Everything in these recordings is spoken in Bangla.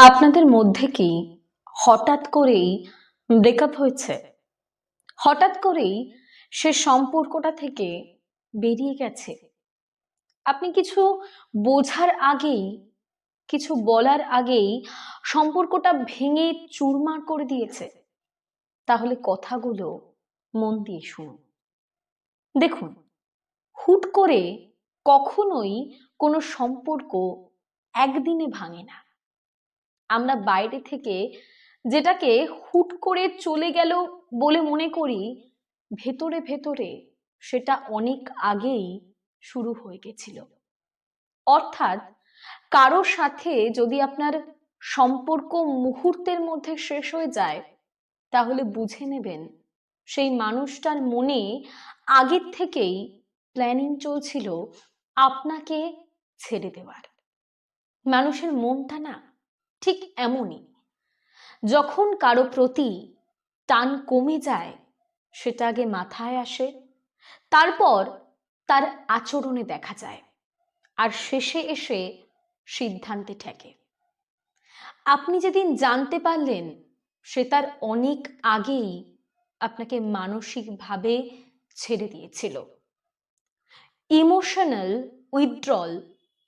আপনাদের মধ্যে কি হঠাৎ করেই ব্রেকআপ হয়েছে? হঠাৎ করেই সে সম্পর্কটা থেকে বেরিয়ে গেছে। আপনি কিছু বোঝার আগেই, কিছু বলার আগেই সম্পর্কটা ভেঙে চুরমার করে দিয়েছে। তাহলে কথাগুলো মন দিয়ে শুনুন। দেখুন, হুট করে কখনোই কোনো সম্পর্ক একদিনে ভাঙে না। আমরা বাইরে থেকে যেটাকে হুট করে চলে গেল বলে মনে করি, ভেতরে ভেতরে সেটা অনেক আগেই শুরু হয়ে গেছিল। অর্থাৎ কারোর সাথে যদি আপনার সম্পর্ক মুহূর্তের মধ্যে শেষ হয়ে যায়, তাহলে বুঝে নেবেন সেই মানুষটার মনে আগের থেকেই প্ল্যানিং চলছিল আপনাকে ছেড়ে দেওয়ার। মানুষের মনটা না ঠিক এমনই। যখন কারও প্রতি টান কমে যায়, সেটা আগে মাথায় আসে, তারপর তার আচরণে দেখা যায়, আর শেষে এসে সিদ্ধান্তে ঠেকে। আপনি যেদিন জানতে পারলেন, সে তার অনেক আগেই আপনাকে মানসিকভাবে ছেড়ে দিয়েছিল। ইমোশনাল উইথড্রল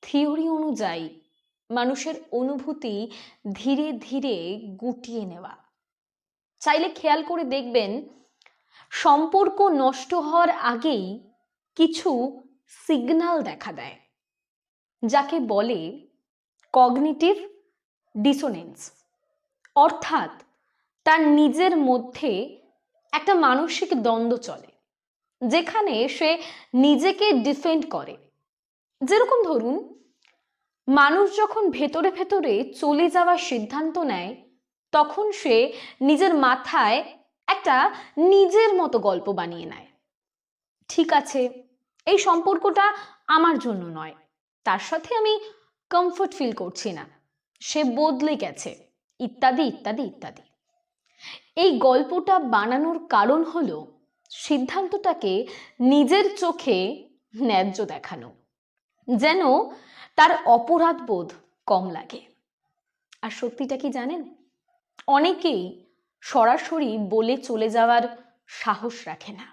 থিওরি অনুযায়ী মানুষের অনুভূতি ধীরে ধীরে গুটিয়ে নেওয়া। চাইলে খেয়াল করে দেখবেন, সম্পর্ক নষ্ট হওয়ার আগেই কিছু সিগন্যাল দেখা দেয়, যাকে বলে কগনিটিভ ডিসোনেন্স অর্থাৎ তার নিজের মধ্যে একটা মানসিক দ্বন্দ্ব চলে, যেখানে সে নিজেকে ডিফেন্ড করে। যেরকম ধরুন মানুষ যখন ভেতরে ভেতরে চলে যাওয়ার সিদ্ধান্ত নেয়, তখন সে নিজের মাথায় একটা নিজের মতো গল্প বানিয়ে নেয়। ঠিক আছে, এই সম্পর্কটা আমার জন্য নয়, তার সাথে আমি কমফোর্ট ফিল করছি না, সে বদলে গেছে, ইত্যাদি ইত্যাদি ইত্যাদি। এই গল্পটা বানানোর কারণ হলো সিদ্ধান্তটাকে নিজের চোখে ন্যায্য দেখানো, যেন তার অপরাধ বোধ কম লাগে। আর সত্যিটা কি জানেন? অনেকেই সরাসরি বলে চলে যাওয়ার সাহস রাখে না।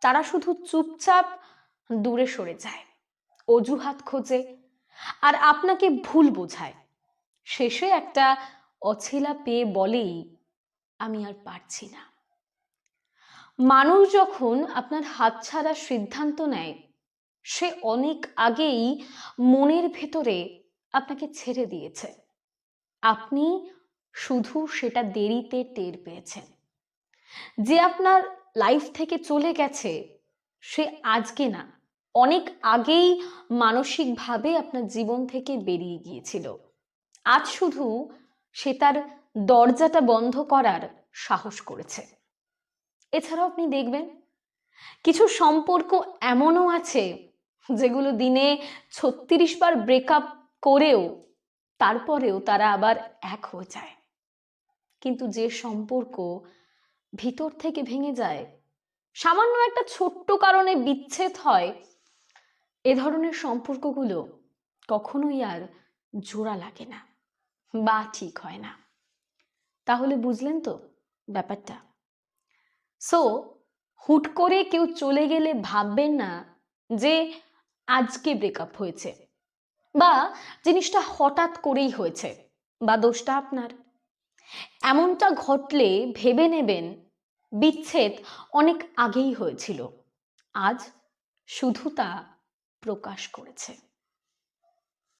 তারা শুধু চুপচাপ দূরে সরে যায়, অজুহাত খোঁজে, আর আপনাকে ভুল বোঝায়। শেষে একটা অছেলা পেয়ে বলেই আমি আর পারছি না। মানুষ যখন আপনার হাতছাড়ার সিদ্ধান্ত নেয় সে অনেক আগেই মনের ভেতরে আপনাকে ছেড়ে দিয়েছে। আপনি শুধু সেটা দেরিতে টের পেয়েছেন। যে আপনার লাইফ থেকে চলে গেছে, সে আজকে না, অনেক আগেই মানসিকভাবে আপনার জীবন থেকে বেরিয়ে গিয়েছিল। আজ শুধু সে তার দরজাটা বন্ধ করার সাহস করেছে। এছাড়াও আপনি দেখবেন, কিছু সম্পর্ক এমনও আছে যেগুলো দিনে ছত্রিশ বার ব্রেকআপ করেও তারপরেও তারা আবার এক হয়ে যায়। কিন্তু যে সম্পর্ক ভিতর থেকে ভেঙে যায়, সামান্য একটা ছোট্ট কারণে বিচ্ছেদ হয়, এ ধরনের সম্পর্কগুলো কখনোই আর জোড়া লাগে না বা ঠিক হয় না। তাহলে বুঝলেন তো ব্যাপারটা? সো হুট করে কেউ চলে গেলে ভাববেন না যে আজকে ব্রেকআপ হয়েছে। বা জিনিসটা হঠাৎ করেই হয়েছে, বা দোষটা আপনার। এমনটা ঘটলে ভেবে নেবেন, বিচ্ছেদ অনেক আগেই হয়েছিল। আজ শুধু তা প্রকাশ করেছে।